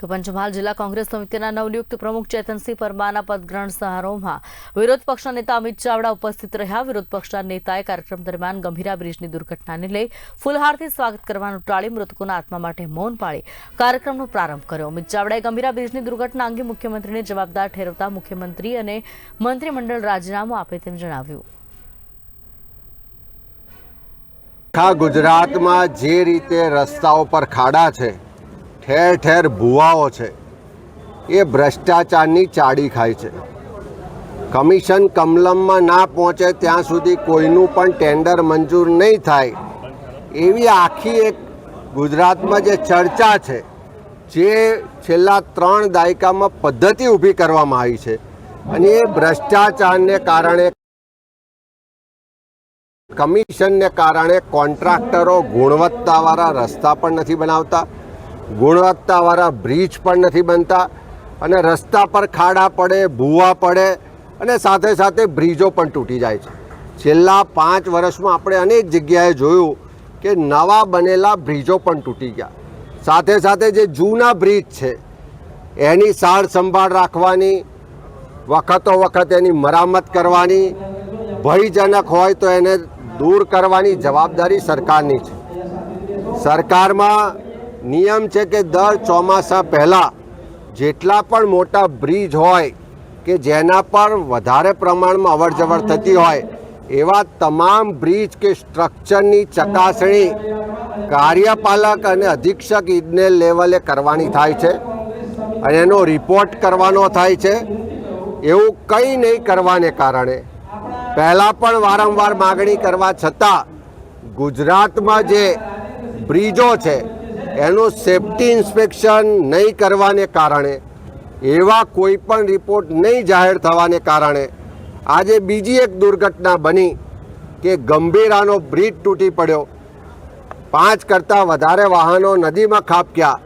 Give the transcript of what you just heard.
તો પંચમહાલ જિલ્લા કોંગ્રેસ સમિતિના નવનિયુક્ત પ્રમુખ ચેતનસિંહ પરમારના પદગ્રહણ સમારોહમાં વિરોધ પક્ષના નેતા અમિત ચાવડા ઉપસ્થિત રહ્યા. વિરોધ પક્ષના નેતાએ કાર્યક્રમ દરમિયાન ગંભીરા બ્રિજની દુર્ઘટનાને લઈ ફૂલહારથી સ્વાગત કરવાનું ટાળી મૃતકોના આત્મા માટે મૌન પાળી કાર્યક્રમનો પ્રારંભ કર્યો. અમિત ચાવડાએ ગંભીરા બ્રિજની દુર્ઘટના અંગે મુખ્યમંત્રીને જવાબદાર ઠેરવતા મુખ્યમંત્રી અને મંત્રીમંડળ રાજીનામું આપે તેમ જણાવ્યું. ગુજરાતમાં જે રીતે રસ્તાઓ પર ખાડા છે ઠેર ઠેર ભૂવાઓ છે. એ ભ્રષ્ટાચારની ચાડી ખાય છે. કમિશન કમલમમાં ના પહોંચે ત્યાં સુધી કોઈનું પણ ટેન્ડર મંજૂર નહીં થાય. એવી આખી એક ગુજરાતમાં જે ચર્ચા છે, જે છેલ્લા ત્રણ દાયકામાં પદ્ધતિ ઊભી કરવામાં આવી છે અને એ ભ્રષ્ટાચારને કારણે કમિશનને કારણે કોન્ટ્રાક્ટરો ગુણવત્તાવાળા રસ્તા પણ નથી બનાવતા. ગુણવત્તાવાળા બ્રિજ પણ નથી બનતા અને રસ્તા પર ખાડા પડે, ભૂવા પડે અને સાથે સાથે બ્રિજો પણ તૂટી જાય છે. છેલ્લા પાંચ વર્ષમાં આપણે અનેક જગ્યાએ જોયું કે નવા બનેલા બ્રિજો પણ તૂટી ગયા. સાથે સાથે જે જૂના બ્રિજ છે, એની સાર સંભાળ રાખવાની, વખતો વખત એની મરામત કરવાની, ભયજનક હોય તો એને દૂર કરવાની જવાબદારી સરકારની છે. સરકારમાં નિયમ છે કે દર ચોમાસા પહેલાં જેટલા પણ મોટા બ્રિજ હોય કે જેના પર વધારે પ્રમાણમાં અવરજવર થતી હોય, એવા તમામ બ્રિજ કે સ્ટ્રક્ચરની ચકાસણી કાર્યપાલક અને અધિક્ષક ઇજનેર લેવલે કરવાની થાય છે અને એનો રિપોર્ટ કરવાનો થાય છે. એવું કંઈ નહીં કરવાને કારણે પહેલાં પણ વારંવાર માગણી કરવા છતાં ગુજરાતમાં જે બ્રિજો છે એનું સેફટી ઇન્સ્પેક્શન નહીં કરવાને કારણે, એવા કોઈ પણ રિપોર્ટ નહીં જાહેર થવાને કારણે, આજે બીજી એક દુર્ઘટના બની કે ગંભીરાનો બ્રિજ તૂટી પડ્યો. પાંચ કરતાં વધારે વાહનો નદીમાં ખાબક્યા.